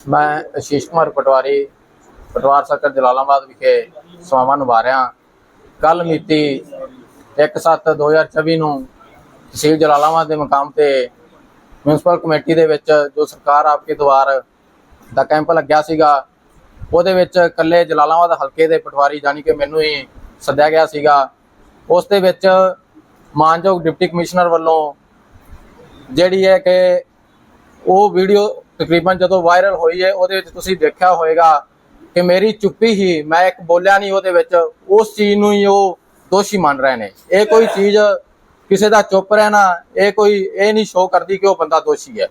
ਮੈਂ ਅਸ਼ੀਸ਼ ਕੁਮਾਰ ਪਟਵਾਰੀ, ਪਟਵਾਰ ਸਰਕਲ ਜਲਾਲਾਬਾਦ ਵਿਖੇ ਸੇਵਾਵਾਂ ਨਿਭਾ ਰਿਹਾ ਕੱਲ ਮਿਤੀ 1/7/2024 ਨੂੰ ਤਹਿਸੀਲ ਜਲਾਲਾਬਾਦ ਦੇ ਮਕਾਮ ਤੇ ਮਿਊਨਿਸਪਲ ਕਮੇਟੀ ਦੇ ਵਿੱਚ ਜੋ ਸਰਕਾਰ ਆਪਕੇ ਦੁਆਰ ਦਾ ਕੈਂਪ ਲੱਗਿਆ ਸੀਗਾ, ਉਹਦੇ ਵਿੱਚ ਇਕੱਲੇ ਜਲਾਲਾਬਾਦ ਹਲਕੇ ਦੇ ਪਟਵਾਰੀ ਜਾਨੀ ਕਿ ਮੈਨੂੰ ਹੀ ਸੱਦਿਆ ਗਿਆ ਸੀਗਾ। ਉਸ ਦੇ ਵਿੱਚ ਮਾਨਯੋਗ ਡਿਪਟੀ ਕਮਿਸ਼ਨਰ ਵੱਲੋਂ ਜਿਹੜੀ ਹੈ ਕਿ ਉਹ ਵੀਡੀਓ ਤਕਰੀਬਨ ਜਦੋਂ ਵਾਇਰਲ ਹੋਈ ਹੈ, ਉਹਦੇ ਵਿੱਚ ਤੁਸੀਂ ਦੇਖਿਆ ਹੋਵੇਗਾ ਕਿ ਮੇਰੀ ਚੁੱਪੀ ਹੀ, ਮੈਂ ਇੱਕ ਬੋਲਿਆ ਨਹੀਂ ਉਹਦੇ ਵਿੱਚ, ਉਸ ਚੀਜ਼ ਨੂੰ ਹੀ ਉਹ ਦੋਸ਼ੀ ਮੰਨ ਰਹੇ ਨੇ। ਇਹ ਕੋਈ ਚੀਜ਼ ਕਿਸੇ ਦਾ ਚੁੱਪ ਰਹਿਣਾ, ਇਹ ਕੋਈ, ਇਹ ਨਹੀਂ ਸ਼ੋਅ ਕਰਦੀ ਕਿ ਉਹ ਬੰਦਾ ਦੋਸ਼ੀ ਹੈ।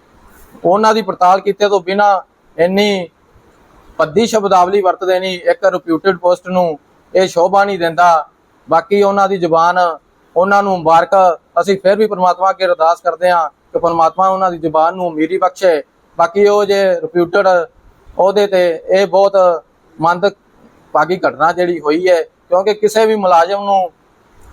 ਉਹਨਾਂ ਦੀ ਪੜਤਾਲ ਕੀਤੇ ਤੋਂ ਬਿਨਾ ਇੰਨੀ ਪੱਦੀ ਸ਼ਬਦਾਵਲੀ ਵਰਤਦੇ ਨਹੀਂ, ਇੱਕ ਰਿਪਿਊਟਡ ਪੋਸਟ ਨੂੰ ਇਹ ਸ਼ੋਭਾ ਨਹੀਂ ਦਿੰਦਾ। ਬਾਕੀ ਉਹਨਾਂ ਦੀ ਜ਼ੁਬਾਨ, ਉਹਨਾਂ ਨੂੰ ਮੁਬਾਰਕ। ਅਸੀਂ ਫਿਰ ਵੀ ਪਰਮਾਤਮਾ ਅੱਗੇ ਅਰਦਾਸ ਕਰਦੇ ਹਾਂ ਕਿ ਪ੍ਰਮਾਤਮਾ ਉਹਨਾਂ ਦੀ ਜ਼ੁਬਾਨ ਨੂੰ ਅਮੀਰੀ ਬਖਸ਼ੇ। ਬਾਕੀ ਉਹ ਜੇ ਰਿਪਿਊਟਡ ਉਹਦੇ ਤੇ ਇਹ ਬਹੁਤ ਮੰਦ ਭਾਗੀ ਘਟਨਾ ਜਿਹੜੀ ਹੋਈ ਹੈ ਕਿਉਂਕਿ ਕਿਸੇ ਵੀ ਮੁਲਾਜ਼ਮ ਨੂੰ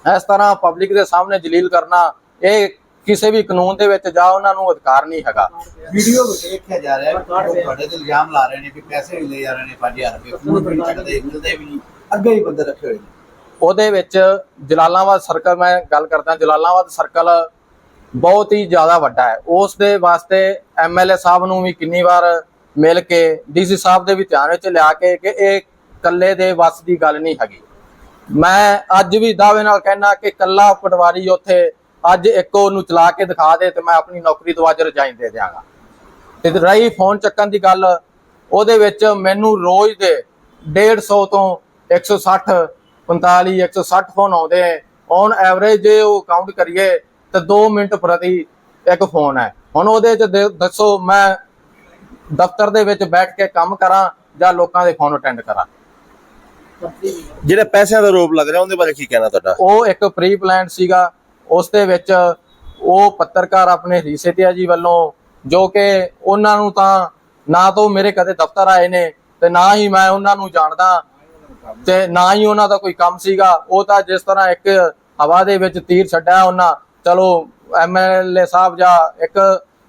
ਇਸ ਤਰ੍ਹਾਂ ਪਬਲਿਕ ਦੇ ਸਾਹਮਣੇ ਜਲੀਲ ਕਰਨਾ ਇਹ ਕਿਸੇ ਵੀ ਕਾਨੂੰਨ ਦੇ ਵਿੱਚ ਜਾ ਉਹਨਾਂ ਨੂੰ ਅਧਿਕਾਰ ਨਹੀਂ ਹੈਗਾ। ਵੀਡੀਓ ਵਿੱਚ ਦੇਖਿਆ ਜਾ ਰਿਹਾ ਹੈ ਤੁਹਾਡੇ ਤੇ ਇਲਜ਼ਾਮ ਲਾ ਰਹੇ ਨੇ ਕਿ ਪੈਸੇ ਵੀ ਲੈ ਜਾ ਰਹੇ ਨੇ 5000 ਰੁਪਏ ਫੋਨ ਨਹੀਂ ਚੱਕਦੇ ਮਿਲਦੇ ਵੀ ਨਹੀਂ ਅੱਗੇ ਹੀ ਬੰਦੇ ਰੱਖੇ ਹੋਏ ਨੇ। ਉਹਦੇ ਵਿੱਚ ਜਲਾਲਾਬਾਦ ਸਰਕਲ ਮੈਂ ਗੱਲ ਕਰਦਾ ਜਲਾਲਾਬਾਦ ਸਰਕਲ ਬਹੁਤ ਹੀ ਜ਼ਿਆਦਾ ਵੱਡਾ ਹੈ। ਉਸ ਦੇ ਵਾਸਤੇ ਐਮਐਲਏ ਸਾਹਿਬ ਨੂੰ ਵੀ ਕਿੰਨੀ ਵਾਰ ਮਿਲ ਕੇ ਡੀਸੀ ਸਾਹਿਬ ਦੇ ਵੀ ਧਿਆਨ ਵਿੱਚ ਲਿਆ ਕੇ ਕਿ ਇਹ ਕੱਲੇ ਦੇ ਵੱਸ ਦੀ ਗੱਲ ਨਹੀਂ ਹੈਗੀ। ਮੈਂ ਅੱਜ ਵੀ ਦਾਅਵੇ ਨਾਲ ਕਹਿਣਾ ਕਿ ਕੱਲਾ ਪਟਵਾਰੀ ਉੱਥੇ ਅੱਜ ਇੱਕ ਉਹਨੂੰ ਚਲਾ ਕੇ ਦਿਖਾ ਦੇ ਤੇ ਮੈਂ ਆਪਣੀ ਨੌਕਰੀ ਤੋਂ ਅੱਜ ਰਜਾਈਨ ਦੇ ਦਿਆਂਗਾ। ਤੇ ਰਹੀ ਫੋਨ ਚੱਕਣ ਦੀ ਗੱਲ, ਉਹਦੇ ਵਿੱਚ ਮੈਨੂੰ ਰੋਜ਼ ਦੇ 150 ਤੋਂ 160 45 160 ਫੋਨ ਆਉਂਦੇ ਔਨ ਐਵਰੇਜ ਜੇ ਉਹ ਕਾਊਂਟ ਕਰੀਏ ਤਾਂ 2 ਮਿੰਟ ਪ੍ਰਤੀ ਇੱਕ ਫੋਨ ਹੈ। ਹੁਣ ਉਹਦੇ ਚ ਦੱਸੋ ਮੈਂ ਦਫ਼ਤਰ ਦੇ ਵਿੱਚ ਬੈਠ ਕੇ ਕੰਮ ਕਰਾਂ ਜਾਂ ਲੋਕਾਂ ਦੇ ਫੋਨ ਅਟੈਂਡ ਕਰਾਂ? ਜਿਹੜੇ ਪੈਸਿਆਂ ਦਾ ਰੋਪ ਲੱਗ ਰਿਹਾ ਉਹਦੇ ਬਾਰੇ ਕੀ ਕਹਿਣਾ ਤੁਹਾਡਾ? ਉਹ ਇੱਕ ਪ੍ਰੀ ਪਲਾਨ ਸੀਗਾ। ਉਸ ਦੇ ਵਿੱਚ ਉਹ ਪੱਤਰਕਾਰ ਆਪਣੇ ਰੀਸੇਤਿਆ ਜੀ ਵੱਲੋਂ ਜੋ ਕਿ ਉਹਨਾਂ ਨੂੰ ਤਾਂ ਨਾ ਤਾਂ ਮੇਰੇ ਕਦੇ ਦਫ਼ਤਰ ਆਏ ਨੇ ਤੇ ਨਾ ਹੀ ਮੈਂ ਉਹਨਾਂ ਨੂੰ ਜਾਣਦਾ ਤੇ ਨਾ ਹੀ ਉਹਨਾਂ ਦਾ ਕੋਈ ਕੰਮ ਸੀਗਾ। ਉਹ ਤਾਂ ਜਿਸ ਤਰ੍ਹਾਂ ਇੱਕ ਹਵਾ ਦੇ ਵਿੱਚ ਤੀਰ ਛੱਡਿਆ ਉਹਨਾਂ ਚਲੋ ਐਮਐਲਏ ਸਾਹਿਬ ਜਾਂ ਇੱਕ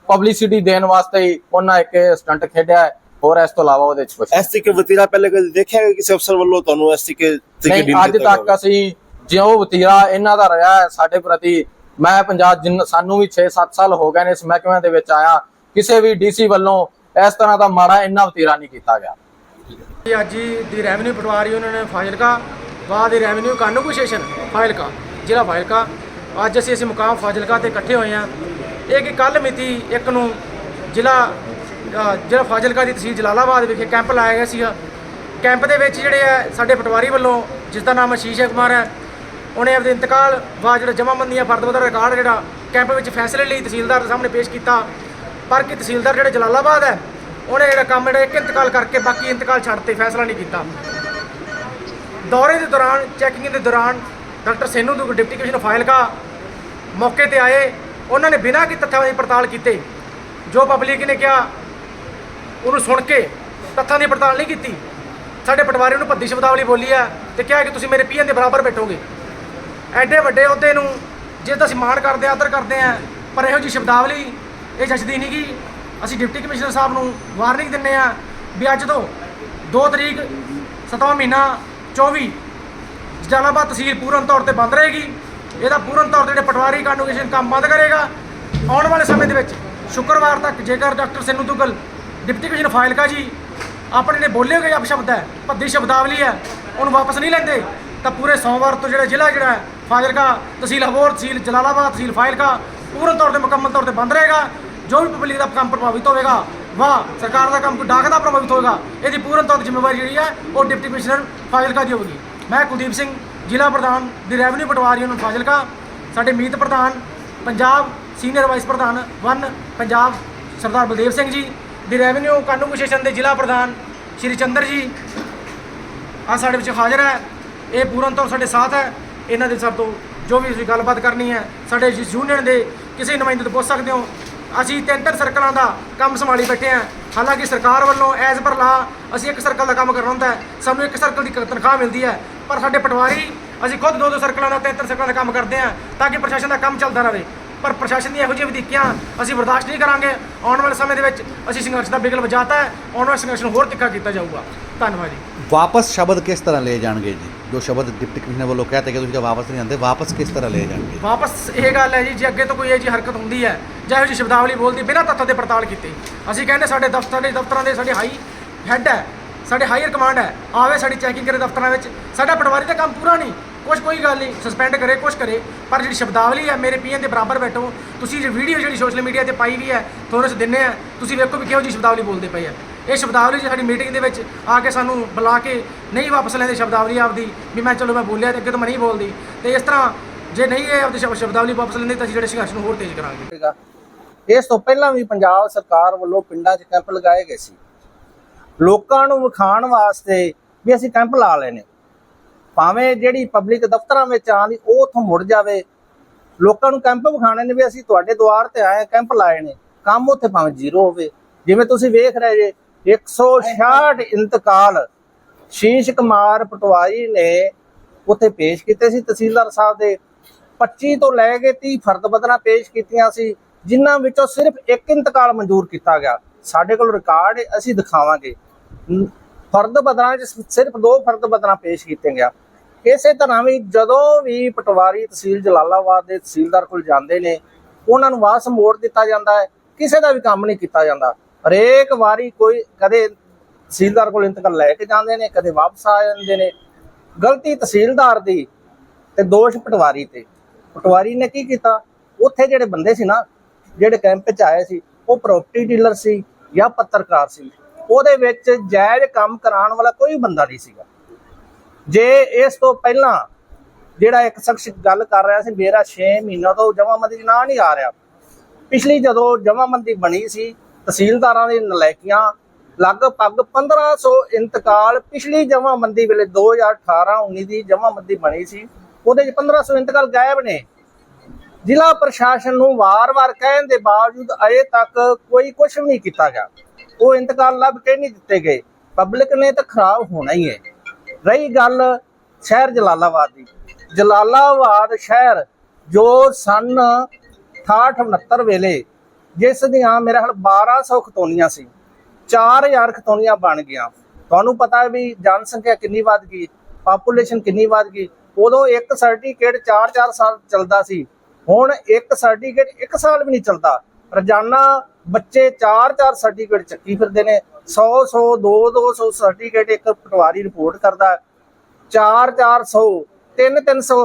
ਪਬਲਿਸਿਟੀ ਦੇਣ ਵਾਸਤੇ ਹੀ ਉਹਨਾਂ ਇੱਕ ਸਟੰਟ ਖੇਡਿਆ ਹੈ। ਹੋਰ ਇਸ ਤੋਂ ਇਲਾਵਾ ਉਹਦੇ ਚ ਕੁਝ ਐਸਟੀ ਕੇ ਵਤੀਰਾ ਪਹਿਲੇ ਕਦੇ ਦੇਖਿਆ ਹੈ ਕਿਸੇ ਅਫਸਰ ਵੱਲੋਂ ਤੁਹਾਨੂੰ ਐਸਟੀ ਕੇ ਨਹੀਂ ਅੱਜ ਤੱਕ ਅਸੀਂ ਜਿਉਂ ਵਤੀਰਾ ਇਹਨਾਂ ਦਾ ਰਿਹਾ ਹੈ ਸਾਡੇ ਪ੍ਰਤੀ ਮੈਂ ਪੰਜਾਬ ਜਿੰਨ ਸਾਨੂੰ ਵੀ 6-7 ਸਾਲ ਹੋ ਗਏ ਨੇ ਇਸ ਮਹਿਕਮੇ ਦੇ ਵਿੱਚ ਆਇਆ। ਕਿਸੇ ਵੀ ਡੀਸੀ ਵੱਲੋਂ ਇਸ ਤਰ੍ਹਾਂ ਦਾ ਮਾੜਾ ਇੰਨਾ ਵਤੀਰਾ ਨਹੀਂ ਕੀਤਾ ਗਿਆ। ਜੀ ਅੱਜ ਦੀ ਰੈਵਨਿਊ ਪਟਵਾਰੀ ਉਹਨਾਂ ਨੇ ਫਾਜ਼ਿਲਕਾ ਬਾਅਦ ਦੀ ਰੈਵਨਿਊ ਕਾਨੂੰਗੋ ਸੈਸ਼ਨ ਫਾਜ਼ਿਲਕਾ ਜ਼ਿਲ੍ਹਾ ਫਾਜ਼ਿਲਕਾ। ਅੱਜ ਅਸੀਂ ਇਸ ਮੁਕਾਮ ਫਾਜ਼ਿਲਕਾ ਤੇ ਇਕੱਠੇ ਹੋਏ ਹਾਂ। ਇਹ ਕਿ ਕੱਲ ਮਿਤੀ ਇੱਕ ਨੂੰ ਜ਼ਿਲ੍ਹਾ ਅ, ਜ਼ਿਲ੍ਹਾ ਫਾਜ਼ਿਲਕਾ ਦੀ ਤਹਿਸੀਲ ਜਲਾਲਾਬਾਦ ਵਿਖੇ ਕੈਂਪ ਲਾਇਆ ਗਿਆ ਸੀਗਾ। ਕੈਂਪ ਦੇ ਵਿੱਚ ਜਿਹੜੇ ਆ ਸਾਡੇ ਪਟਵਾਰੀ ਵੱਲੋਂ ਜਿਸ ਦਾ ਨਾਮ ਅਸ਼ੀਸ਼ ਕੁਮਾਰ ਹੈ ਉਹਨੇ ਆਪਣੇ ਇੰਤਕਾਲ ਬਾਅਦ ਜਿਹੜਾ ਜਮ੍ਹਾਂਬੰਦੀਆਂ ਫਰਦਬਦਰ ਰਿਕਾਰਡ ਜਿਹੜਾ ਕੈਂਪ ਵਿੱਚ ਫੈਸਲੇ ਲਈ ਤਹਿਸੀਲਦਾਰ ਦੇ ਸਾਹਮਣੇ ਪੇਸ਼ ਕੀਤਾ। ਪਰ ਕਿ ਤਹਿਸੀਲਦਾਰ ਜਿਹੜੇ ਜਲਾਲਾਬਾਦ ਹੈ ਉਹਨੇ ਜਿਹੜਾ ਕੰਮ ਜਿਹੜਾ ਇੱਕ ਇੰਤਕਾਲ ਕਰਕੇ ਬਾਕੀ ਇੰਤਕਾਲ ਛੱਡ ਤੇ ਫੈਸਲਾ ਨਹੀਂ ਕੀਤਾ। ਦੌਰੇ ਦੇ ਦੌਰਾਨ ਚੈਕਿੰਗ ਦੇ ਦੌਰਾਨ doctor Senu Duggal deputy commissioner Fazilka ਮੌਕੇ ਤੇ ਆਏ, ਉਹਨਾਂ ਨੇ ਬਿਨਾਂ ਕਿ ਤੱਥਾਂ ਦੀ ਪੜਤਾਲ ਕੀਤੇ। ਜੋ ਪਬਲਿਕ ਨੇ ਕਿਹਾ, ਉਹਨੂੰ ਸੁਣ ਕੇ ਤੱਥਾਂ ਦੀ ਪੜਤਾਲ ਨਹੀਂ ਕੀਤੀ। ਸਾਡੇ ਪਟਵਾਰੀ ਨੂੰ ਭੱਦੀ ਸ਼ਬਦਾਵਲੀ ਬੋਲੀ ਆ ਤੇ ਕਿਹਾ ਕਿ ਤੁਸੀਂ ਮੇਰੇ ਪੀਐਨ ਦੇ ਬਰਾਬਰ ਬੈਠੋਗੇ। ਐਡੇ ਵੱਡੇ ਅਹੁਦੇ ਨੂੰ ਜਿਸ ਦਾ ਅਸੀਂ ਮਾਣ ਕਰਦੇ ਆ ਆਦਰ ਕਰਦੇ ਆ ਪਰ ਇਹੋ ਜੀ ਸ਼ਬਦਾਵਲੀ ਇਹ ਜੱਜਦੀ ਨਹੀਂ ਗੀ। ਅਸੀਂ ਡਿਪਟੀ ਕਮਿਸ਼ਨਰ ਸਾਹਿਬ ਨੂੰ ਵਾਰਨਿੰਗ ਦਿੰਨੇ ਆ ਵੀ ਅੱਜ ਤੋਂ 2 ਤਰੀਕ 7ਵਾਂ ਮਹੀਨਾ 24 ਜਲਾਲਾਬਾਦ ਤਹਿਸੀਲ ਪੂਰਨ ਤੌਰ ਤੇ ਬੰਦ ਰਹੇਗੀ। ਇਹਦਾ ਪੂਰਨ ਤੌਰ ਤੇ ਜਿਹੜੇ ਪਟਵਾਰੀ ਕਾਨੂੰਨ ਕੰਮ ਬੰਦ ਕਰੇਗਾ। ਆਉਣ ਵਾਲੇ ਸਮੇਂ ਦੇ ਵਿੱਚ ਸ਼ੁੱਕਰਵਾਰ ਤੱਕ ਜੇਕਰ doctor Senu Duggal deputy commissioner Fazilka ji ਆਪਣੇ ਨੇ ਬੋਲੇ ਗਏ ਅਪਸ਼ਬਦ ਹੈ, ਭੱਦੀ ਸ਼ਬਦਾਵਲੀ ਹੈ, ਉਹਨੂੰ ਵਾਪਸ ਨਹੀਂ ਲੈਂਦੇ, ਤਾਂ ਪੂਰੇ ਸੋਮਵਾਰ ਤੋਂ ਜਿਹੜਾ ਜ਼ਿਲ੍ਹਾ ਜਿਹੜਾ ਹੈ, ਫਾਜ਼ਿਲਕਾ, ਤਹਿਸੀਲ ਹਬੋਰ ਤਹਿਸੀਲ ਜਲਾਲਾਬਾਦ, ਤਹਿਸੀਲ ਫਾਜ਼ਿਲਕਾ, ਪੂਰਨ ਤੌਰ ਤੇ ਮੁਕੰਮਲ ਤੌਰ ਤੇ ਬੰਦ ਰਹੇਗਾ। ਜੋ ਵੀ ਪਬਲਿਕ ਦਾ ਕੰਮ ਪ੍ਰਭਾਵਿਤ ਹੋਵੇਗਾ, ਵਾਹ, ਸਰਕਾਰ ਦਾ ਕੰਮ ਕੋਈ ਡਾਕ ਦਾ ਪ੍ਰਭਾਵਿਤ ਹੋਵੇਗਾ, ਇਹਦੀ ਪੂਰਨ ਤੌਰ ਤੇ ਜ਼ਿੰਮੇਵਾਰੀ ਜਿਹੜੀ ਹੈ, ਉਹ ਡਿਪਟੀ ਕਮਿਸ਼ਨਰ ਫਾਜ਼ਿਲਕਾ ਦੀ ਹੋਵੇਗੀ। ਮੈਂ ਕੁਲਦੀਪ ਸਿੰਘ ਜ਼ਿਲ੍ਹਾ ਪ੍ਰਧਾਨ ਦੀ ਰੈਵਨਿਊ ਪਟਵਾਰੀ ਨੂੰ ਫਾਜ਼ਿਲਕਾ, ਸਾਡੇ ਮੀਤ ਪ੍ਰਧਾਨ, ਪੰਜਾਬ ਸੀਨੀਅਰ ਵਾਈਸ ਪ੍ਰਧਾਨ ਵਨ ਪੰਜਾਬ ਸਰਦਾਰ ਬਲਦੇਵ ਸਿੰਘ ਜੀ, ਦੀ ਰੈਵਨਿਊ ਕਾਨੂੰਨ ਸੈਸ਼ਨ ਦੇ ਜ਼ਿਲ੍ਹਾ ਪ੍ਰਧਾਨ ਸ਼੍ਰੀ ਚੰਦਰ ਜੀ। ਆ ਸਾਡੇ ਵਿੱਚ ਹਾਜ਼ਰ ਹੈ, ਇਹ ਪੂਰਨ ਤੌਰ ਸਾਡੇ ਸਾਥ ਹੈ, ਇਹਨਾਂ ਦੇ ਸਭ ਤੋਂ ਜੋ ਵੀ ਤੁਸੀਂ ਗੱਲਬਾਤ ਕਰਨੀ ਹੈ, ਸਾਡੇ ਯੂਨੀਅਨ ਦੇ ਕਿਸੇ ਨੁਮਾਇੰਦੇ ਤੋਂ ਪੁੱਛ ਸਕਦੇ ਹੋ। ਅਸੀਂ ਤਿੰਨ ਤਿੰਨ ਸਰਕਲਾਂ ਦਾ ਕੰਮ ਸੰਭਾਲੀ ਬੈਠੇ ਹਾਂ। ਹਾਲਾਂਕਿ ਸਰਕਾਰ ਵੱਲੋਂ ਐਜ਼ ਪਰ ਲਾ ਅਸੀਂ ਇੱਕ ਸਰਕਲ ਦਾ ਕੰਮ ਕਰਨਾ ਹੁੰਦਾ ਹੈ ਸਾਨੂੰ ਇੱਕ ਸਰਕਲ ਦੀ ਤਨਖਾਹ ਮਿਲਦੀ ਹੈ ਪਰ ਸਾਡੇ ਪਟਵਾਰੀ ਅਸੀਂ ਖੁਦ ਦੋ ਦੋ ਸਰਕਲਾਂ ਦਾ ਤਿੰਨ ਤਿੰਨ ਸਰਕਲਾਂ ਦਾ ਕੰਮ ਕਰਦੇ ਹਾਂ ਤਾਂ ਕਿ ਪ੍ਰਸ਼ਾਸਨ ਦਾ ਕੰਮ ਚੱਲਦਾ ਰਹੇ। ਪਰ ਪ੍ਰਸ਼ਾਸਨ ਦੀਆਂ ਇਹੋ ਜਿਹੀਆਂ ਵਧੀਕੀਆਂ ਅਸੀਂ ਬਰਦਾਸ਼ਤ ਨਹੀਂ ਕਰਾਂਗੇ। ਆਉਣ ਵਾਲੇ ਸਮੇਂ ਦੇ ਵਿੱਚ ਅਸੀਂ ਸੰਘਰਸ਼ ਦਾ ਬਿਗਲ ਵਜਾਤਾ ਹੈ ਆਉਣ ਵਾਲੇ ਸੰਘਰਸ਼ ਨੂੰ ਹੋਰ ਤਿੱਖਾ ਕੀਤਾ ਜਾਊਗਾ। ਧੰਨਵਾਦ ਜੀ। ਵਾਪਸ ਸ਼ਬਦ ਕਿਸ ਤਰ੍ਹਾਂ ਲਏ ਜਾਣਗੇ ਜੀ? ਜੋ ਸ਼ਬਦ ਡਿਪਟੀ ਕਮਿਸ਼ਨਰ ਵੱਲੋਂ ਕਹਤੇ ਕਿ ਤੁਸੀਂ ਤਾਂ ਵਾਪਸ ਨਹੀਂ ਆਉਂਦੇ ਵਾਪਸ ਕਿਸ ਤਰ੍ਹਾਂ ਲਏ ਜਾਣਗੇ? ਵਾਪਸ ਇਹ ਗੱਲ ਹੈ ਜੀ ਜੇ ਅੱਗੇ ਤੋਂ ਕੋਈ ਇਹ ਜੀ ਹਰਕਤ ਹੁੰਦੀ ਹੈ ਜਾਂ ਇਹੋ ਜਿਹੀ ਸ਼ਬਦਾਵਲੀ ਬੋਲਦੀ, ਬਿਨਾਂ ਤੱਥਾਂ ਦੇ ਪੜਤਾਲ ਕੀਤੇ। ਅਸੀਂ ਕਹਿੰਦੇ ਸਾਡੇ ਦਫ਼ਤਰ ਦੇ, ਦਫ਼ਤਰਾਂ ਦੇ ਸਾਡੇ ਹਾਈ ਹੈੱਡ ਹੈ, ਸਾਡੇ ਹਾਇਰ ਕਮਾਂਡ ਹੈ, ਆਵੇ ਸਾਡੀ ਚੈਕਿੰਗ ਕਰੇ ਦਫ਼ਤਰਾਂ ਵਿੱਚ। ਸਾਡਾ ਪਟਵਾਰੀ ਦਾ ਕੰਮ ਪੂਰਾ ਨਹੀਂ, ਕੁਛ ਕੋਈ ਗੱਲ ਨਹੀਂ ਸਸਪੈਂਡ ਕਰੇ, ਕੁਛ ਕਰੇ। ਪਰ ਜਿਹੜੀ ਸ਼ਬਦਾਵਲੀ ਹੈ, ਮੇਰੇ ਪੀਐਨ ਦੇ ਬਰਾਬਰ ਬੈਠੋ। ਤੁਸੀਂ ਜੇ ਵੀਡੀਓ ਜਿਹੜੀ ਸੋਸ਼ਲ ਮੀਡੀਆ ਤੇ ਪਾਈ ਵੀ ਹੈ, ਤੁਹਾਨੂੰ ਅਸੀਂ ਦਿੰਨੇ ਆ, ਤੁਸੀਂ ਵੇਖੋ ਵੀ ਕਿਹੋ ਜਿਹੀ ਸ਼ਬਦਾਵਲੀ ਬੋਲਦੇ ਪਏ ਆ। ਇਹ ਸ਼ਬਦਾਵਲੀ ਸਾਡੀ ਮੀਟਿੰਗ ਦੇ ਵਿੱਚ ਆ ਕੇ ਸਾਨੂੰ ਬੁਲਾ ਕੇ ਨਹੀਂ ਵਾਪਸ ਲੈਂਦੇ ਸ਼ਬਦਾਵਲੀ ਆਪਦੀ, ਵੀ ਮੈਂ ਚਲੋ ਮੈਂ ਬੋਲਿਆ ਤੇ ਅੱਗੇ ਤੋਂ ਮੈਂ ਨਹੀਂ ਬੋਲਦੀ। ਤੇ ਇਸ ਤਰ੍ਹਾਂ ਜੇ ਨਹੀਂ ਇਹ ਆਪਦੀ ਸ਼ਬ- ਸ਼ਬਦਾਵਲੀ ਵਾਪਸ ਲੈਂਦੇ ਤਾਂ ਅਸੀਂ ਜਿਹੜੇ ਸੰਘਰਸ਼ ਨੂੰ ਹੋਰ ਤੇਜ਼ ਕਰਾਂਗੇ। ਇਸ ਤੋਂ ਪਹਿਲਾਂ ਵੀ ਪੰਜਾਬ ਸਰਕਾਰ ਵੱਲੋਂ ਪਿੰਡਾਂ 'ਚ ਕੈਂਪ ਲਗਾਏ ਗਏ ਸੀ। ਲੋਕਾਂ ਨੂੰ ਵਿਖਾਉਣ ਵਾਸਤੇ ਵੀ ਅਸੀਂ ਕੈਂਪ ਲਾ ਲੈਨੇ ਭਾਵੇਂ ਜਿਹੜੀ ਪਬਲਿਕ ਦਫ਼ਤਰਾਂ ਵਿੱਚ ਆਂਦੀ ਉਹ ਉੱਥੋਂ ਮੁੜ ਜਾਵੇ। ਲੋਕਾਂ ਨੂੰ ਕੈਂਪ ਵਿਖਾਣੇ ਨੇ ਵੀ ਅਸੀਂ ਤੁਹਾਡੇ ਦੁਆਰ ਤੇ ਆਏ, ਕੈਂਪ ਲਾਏ ਨੇ। ਕੰਮ ਉੱਥੇ ਭਾਵੇਂ ਜ਼ੀਰੋ ਹੋਵੇ। ਜਿਵੇਂ ਤੁਸੀਂ ਵੇਖ ਰਹੇ ਜੇ 166 ਇੰਤਕਾਲ ਸ਼ੀਸ਼ ਕੁਮਾਰ ਪਟਵਾਰੀ ਨੇ ਉੱਥੇ ਪੇਸ਼ ਕੀਤੇ ਸੀ। ਤਹਿਸੀਲਦਾਰ ਸਾਹਿਬ ਦੇ 25 ਤੋਂ ਲੈ ਕੇ 30 ਫਰਦ ਬਦਨਾ ਪੇਸ਼ ਕੀਤੀਆਂ ਸੀ। ਜਿਨ੍ਹਾਂ ਵਿੱਚੋਂ ਸਿਰਫ ਇੱਕ ਇੰਤਕਾਲ ਮਨਜ਼ੂਰ ਕੀਤਾ ਗਿਆ। ਸਾਡੇ ਕੋਲ ਰਿਕਾਰਡ ਅਸੀਂ ਦਿਖਾਵਾਂਗੇ। ਫਰਦ ਬਦਲਾਂ ਚ ਸਿਰਫ ਦੋ ਫਰਦ ਬਦਲਾਂ ਪੇਸ਼ ਕੀਤੇ ਗਿਆ। ਇਸੇ ਤਰ੍ਹਾਂ ਵੀ ਜਦੋਂ ਵੀ ਪਟਵਾਰੀ ਤਹਿਸੀਲ ਜਲਾਲਾਬਾਦ ਦੇ ਤਹਿਸੀਲਦਾਰ ਕੋਲ ਜਾਂਦੇ ਨੇ, ਉਹਨਾਂ ਨੂੰ ਵਾਸ ਮੋੜ ਦਿੱਤਾ ਜਾਂਦਾ ਹੈ। ਕਿਸੇ ਦਾ ਵੀ ਕੰਮ ਨਹੀਂ ਕੀਤਾ ਜਾਂਦਾ। ਹਰੇਕ ਵਾਰੀ ਕੋਈ ਕਦੇ ਤਹਿਸੀਲਦਾਰ ਕੋਲ ਇੰਤਕਾਲ ਲੈ ਕੇ ਜਾਂਦੇ ਨੇ, ਕਦੇ ਵਾਪਸ ਆ ਜਾਂਦੇ ਨੇ। ਗਲਤੀ ਤਹਿਸੀਲਦਾਰ ਦੀ ਤੇ ਦੋਸ਼ ਪਟਵਾਰੀ ਤੇ। ਪਟਵਾਰੀ ਨੇ ਕੀ ਕੀਤਾ? ਉੱਥੇ ਜਿਹੜੇ ਬੰਦੇ ਸੀ ਨਾ ਜਿਹੜੇ ਕੈਂਪ 'ਚ ਆਏ ਸੀ, ਉਹ ਪ੍ਰਾਪਰਟੀ ਡੀਲਰ ਸੀ ਜਾਂ ਪੱਤਰਕਾਰ ਸੀ। ਉਹਦੇ ਵਿੱਚ ਜਾਇਜ਼ ਕੰਮ ਕਰਾਉਣ ਵਾਲਾ ਕੋਈ ਬੰਦਾ ਨਹੀਂ ਸੀਗਾ। ਜੇ ਇਸ ਤੋਂ ਪਹਿਲਾਂ ਜਿਹੜਾ ਇੱਕ ਸ਼ਖਸ ਗੱਲ ਕਰ ਰਿਹਾ ਸੀ, ਮੇਰਾ 6 ਮਹੀਨਾ ਤੋਂ ਜਮਾਮੰਦੀ ਨਾ ਨਹੀਂ ਆ ਰਿਹਾ। ਪਿਛਲੀ ਜਦੋਂ ਜਮਾਮੰਦੀ ਬਣੀ ਸੀ, ਤਹਿਸੀਲਦਾਰਾਂ ਦੀ ਨਲਾਇਕੀਆਂ ਲਗਭਗ 1500 ਇੰਤਕਾਲ ਪਿਛਲੀ ਜਮਾਮੰਦੀ ਵੇਲੇ 2018-19 ਦੀ ਜਮਾਮੰਦੀ ਬਣੀ ਸੀ। ਉਹਦੇ ਚ 1500 ਇੰਤਕਾਲ ਗਾਇਬ ਨੇ। ਜ਼ਿਲ੍ਹਾ ਪ੍ਰਸ਼ਾਸਨ ਨੂੰ ਵਾਰ-ਵਾਰ ਕਹਿਣ ਦੇ ਬਾਵਜੂਦ ਅਜੇ ਤੱਕ ਕੋਈ ਕੁਝ ਵੀ ਨਹੀਂ ਕੀਤਾ ਗਿਆ। ਉਹ ਇੰਤਕਾਲ ਲੱਭ ਕੇ ਨਹੀਂ ਦਿੱਤੇ ਗਏ। ਪਬਲਿਕ ਨੇ ਤਾਂ ਖਰਾਬ ਹੋਣਾ ਹੀ ਹੈ। ਰਹੀ ਗੱਲ ਸ਼ਹਿਰ ਜਲਾਲਾਬਾਦ ਦੀ। ਜਲਾਲਾਬਾਦ ਸ਼ਹਿਰ ਜੋ ਸਨ 68 69 ਵੇਲੇ ਜਿਸ ਦੀਆਂ ਮੇਰੇ ਹਾਲ 1200 ਖਤੋਨੀਆਂ ਸੀ 4000 ਖਤੋਨੀਆਂ ਬਣ ਗਈਆਂ। ਤੁਹਾਨੂੰ ਪਤਾ ਹੈ ਵੀ ਜਨਸੰਖਿਆ ਕਿੰਨੀ ਵੱਧ ਗਈ ਪਾਪੂਲੇਸ਼ਨ ਕਿੰਨੀ ਵੱਧ ਗਈ। ਉਦੋਂ ਇੱਕ ਸਰਟੀਫਿਕੇਟ 4-4 ਸਾਲ ਚੱਲਦਾ ਸੀ। ਹੁਣ ਇੱਕ ਸਰਟੀਫਿਕੇਟ ਇੱਕ ਸਾਲ ਵੀ ਨਹੀਂ ਚੱਲਦਾ। ਰੋਜ਼ਾਨਾ ਬੱਚੇ 4-4 ਸਰਟੀਫਿਕੇਟ ਚੱਕੀ ਫਿਰਦੇ ਨੇ। 100-100 2-200 ਸਰਟੀਫਿਕੇਟ ਇੱਕ ਪਟਵਾਰੀ ਰਿਪੋਰਟ ਕਰਦਾ 4-400 3-300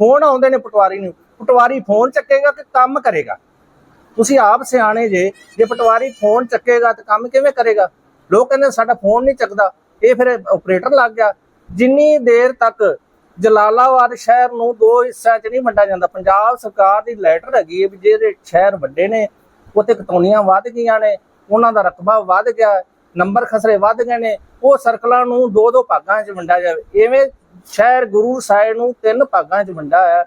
ਫੋਨ ਆਉਂਦੇ ਨੇ ਪਟਵਾਰੀ ਨੂੰ। ਪਟਵਾਰੀ ਫੋਨ ਚੱਕੇਗਾ ਕਿ ਕੰਮ ਕਰੇਗਾ? ਤੁਸੀਂ ਆਪ ਸਿਆਣੇ ਜੇ ਜੇ ਪਟਵਾਰੀ ਫੋਨ ਚੱਕੇਗਾ ਤਾਂ ਕੰਮ ਕਿਵੇਂ ਕਰੇਗਾ? ਲੋਕ ਕਹਿੰਦੇ ਸਾਡਾ ਫੋਨ ਨਹੀਂ ਚੱਕਦਾ। ਇਹ ਫਿਰ ਆਪਰੇਟਰ ਲੱਗ ਗਿਆ। ਜਿੰਨੀ ਦੇਰ ਤੱਕ ਜਲਾਲਾਬਾਦ ਸ਼ਹਿਰ ਨੂੰ ਦੋ ਹਿੱਸਿਆਂ 'ਚ ਨਹੀਂ ਵੰਡਿਆ ਜਾਂਦਾ। ਪੰਜਾਬ ਸਰਕਾਰ ਦੀ ਲੈਟਰ ਹੈਗੀ ਹੈ ਵੀ ਜਿਹੜੇ ਸ਼ਹਿਰ ਵੱਡੇ ਨੇ, ਉੱਥੇ ਕਤੌਨੀਆਂ ਵੱਧ ਗਈਆਂ ਨੇ, ਉਹਨਾਂ ਦਾ ਰਕਬਾ ਵੱਧ ਗਿਆ, ਨੰਬਰ ਖਸਰੇ ਵੱਧ ਗਏ ਨੇ, ਉਹ ਸਰਕਲਾਂ ਨੂੰ ਦੋ ਦੋ ਭਾਗਾਂ 'ਚ ਵੰਡਿਆ ਜਾਵੇ। ਐਵੇਂ ਸ਼ਹਿਰ ਗੁਰੂ ਸਾਹਿਬ ਨੂੰ ਤਿੰਨ ਭਾਗਾਂ 'ਚ ਵੰਡਿਆ ਹੈ।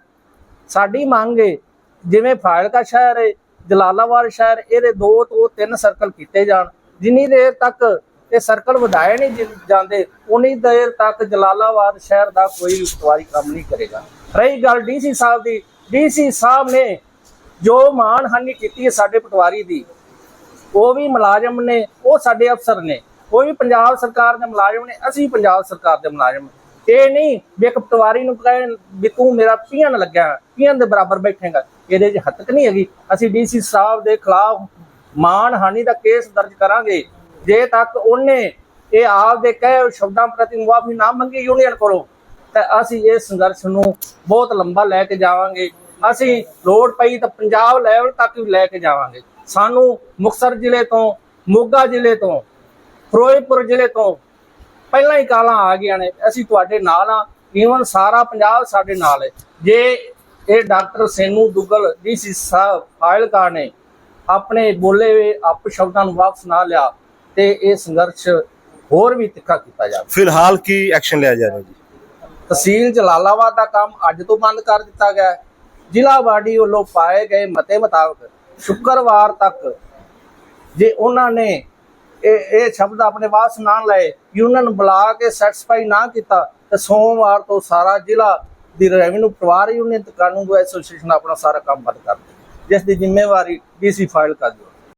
ਸਾਡੀ ਮੰਗ ਹੈ ਜਿਵੇਂ ਫਾਜ਼ਿਲਕਾ ਸ਼ਹਿਰ ਹੈ ਜਲਾਲਾਬਾਦ ਸ਼ਹਿਰ, ਇਹਦੇ ਦੋ ਤੋਂ ਤਿੰਨ ਸਰਕਲ ਕੀਤੇ ਜਾਣ। ਜਿੰਨੀ ਦੇਰ ਤੱਕ ਇਹ ਸਰਕਲ ਵਧਾਏ ਨਹੀਂ ਜਾਂਦੇ, ਉਨੀ ਦੇਰ ਤੱਕ ਜਲਾਲਾਬਾਦ ਸ਼ਹਿਰ ਦਾ ਕੋਈ ਪਟਵਾਰੀ ਕੰਮ ਨਹੀਂ ਕਰੇਗਾ। ਰਹੀ ਗੱਲ ਡੀਸੀ ਸਾਹਿਬ ਦੀ, ਡੀਸੀ ਸਾਹਿਬ ਨੇ ਜੋ ਮਾਣਹਾਨੀ ਕੀਤੀ ਹੈ ਸਾਡੇ ਪਟਵਾਰੀ ਦੀ, ਉਹ ਵੀ ਮੁਲਾਜ਼ਮ ਨੇ, ਉਹ ਸਾਡੇ ਅਫਸਰ ਨੇ, ਉਹ ਵੀ ਪੰਜਾਬ ਸਰਕਾਰ ਦੇ ਮੁਲਾਜ਼ਮ ਨੇ, ਅਸੀਂ ਪੰਜਾਬ ਸਰਕਾਰ ਦੇ ਮੁਲਾਜ਼ਮ ਇਹ ਨਹੀਂ ਵੀ ਇੱਕ ਪਟਵਾਰੀ ਨੂੰ ਕਹਿਣ ਵੀ ਤੂੰ ਮੇਰਾ ਪੀਐਨ ਲੱਗਿਆ ਪੀਐਨ ਦੇ ਬਰਾਬਰ ਬੈਠੇਗਾ, ਇਹਦੇ 'ਚ ਹੱਤਕ ਨਹੀਂ ਹੈਗੀ। ਅਸੀਂ ਡੀਸੀ ਸਾਹਿਬ ਦੇ ਖਿਲਾਫ ਮਾਣਹਾਨੀ ਦਾ ਕੇਸ ਦਰਜ ਕਰਾਂਗੇ। ਜੇ ਤੱਕ ਉਹਨੇ ਇਹ ਆਪ ਦੇ ਕਹੇ ਸ਼ਬਦਾਂ ਪ੍ਰਤੀ ਮੁਆਫੀ ਨਾ ਮੰਗੀ ਯੂਨੀਅਨ ਕੋਲੋਂ, ਤਾਂ ਅਸੀਂ ਇਹ ਸੰਘਰਸ਼ ਨੂੰ ਬਹੁਤ ਲੰਬਾ ਲੈ ਕੇ ਜਾਵਾਂਗੇ। ਅਸੀਂ ਲੋੜ ਪਈ ਤਾਂ ਪੰਜਾਬ ਲੈਵਲ ਤੱਕ ਵੀ ਲੈ ਕੇ ਜਾਵਾਂਗੇ। ਸਾਨੂੰ ਮੁਕਤਸਰ ਜ਼ਿਲ੍ਹੇ ਤੋਂ, ਮੋਗਾ ਜ਼ਿਲ੍ਹੇ ਤੋਂ, ਫਿਰੋਜ਼ਪੁਰ ਜ਼ਿਲ੍ਹੇ ਤੋਂ ਪਹਿਲਾਂ ਹੀ ਕਾਲਾਂ ਆ ਗਈਆਂ ਨੇ। ਅਸੀਂ ਤੁਹਾਡੇ ਨਾਲ ਆ ਈਵਨ ਸਾਰਾ ਪੰਜਾਬ ਸਾਡੇ ਨਾਲ ਹੈ। ਜੇ ਇਹ ਡਾਕਟਰ ਸੇਨੂ ਦੁੱਗਲ, ਡੀਸੀ ਸਾਹਿਬ ਫਾਇਲਕਾ ਨੇ ਆਪਣੇ ਬੋਲੇ ਹੋਏ ਆਪ ਸ਼ਬਦਾਂ ਨੂੰ ਵਾਪਸ ਨਾ ਲਿਆ ਤੇ ਇਹ ਸੰਘਰਸ਼ ਹੋਰ ਵੀ ਤਿੱਖਾ ਕੀਤਾ ਜਾਵੇ। ਫਿਲਹਾਲ ਕੀ ਐਕਸ਼ਨ ਲਿਆ ਜਾ ਰਿਹਾ ਜੀ? ਤਹਿਸੀਲ ਜਲਾਲਾਬਾਦ ਦਾ ਕੰਮ ਅੱਜ ਤੋਂ ਬੰਦ ਕਰ ਦਿੱਤਾ ਗਿਆ ਹੈ। ਜ਼ਿਲ੍ਹਾ ਬਾਡੀ ਵੱਲੋਂ ਪਾਏ ਗਏ ਮਤੇ ਮੁਤਾਬਕ ਸ਼ੁੱਕਰਵਾਰ ਤੱਕ ਜੇ ਉਹਨਾਂ ਨੇ ਇਹ ਇਹ ਸ਼ਬਦ ਆਪਣੇ ਵਾਪਸ ਨਾ ਲਏ ਯੂਨੀਅਨ ਬੁਲਾ ਕੇ ਸੈਟੀਸਫਾਈ ਨਾ ਕੀਤਾ ਤੇ ਸੋਮਵਾਰ ਤੋਂ ਸਾਰਾ ਜ਼ਿਲ੍ਹਾ ਦੀ ਰੈਵਨਿਊ ਪਰਿਵਾਰ ਯੂਨੀਅਨ ਤੇ ਕਾਨੂੰਨ ਐਸੋਸੀਏਸ਼ਨ ਆਪਣਾ ਸਾਰਾ ਕੰਮ ਬੰਦ ਕਰ ਦੇ ਜਿਸ ਦੀ ਜ਼ਿੰਮੇਵਾਰੀ ਡੀਸੀ ਫਾਈਲ ਕਰ ਦਿਓ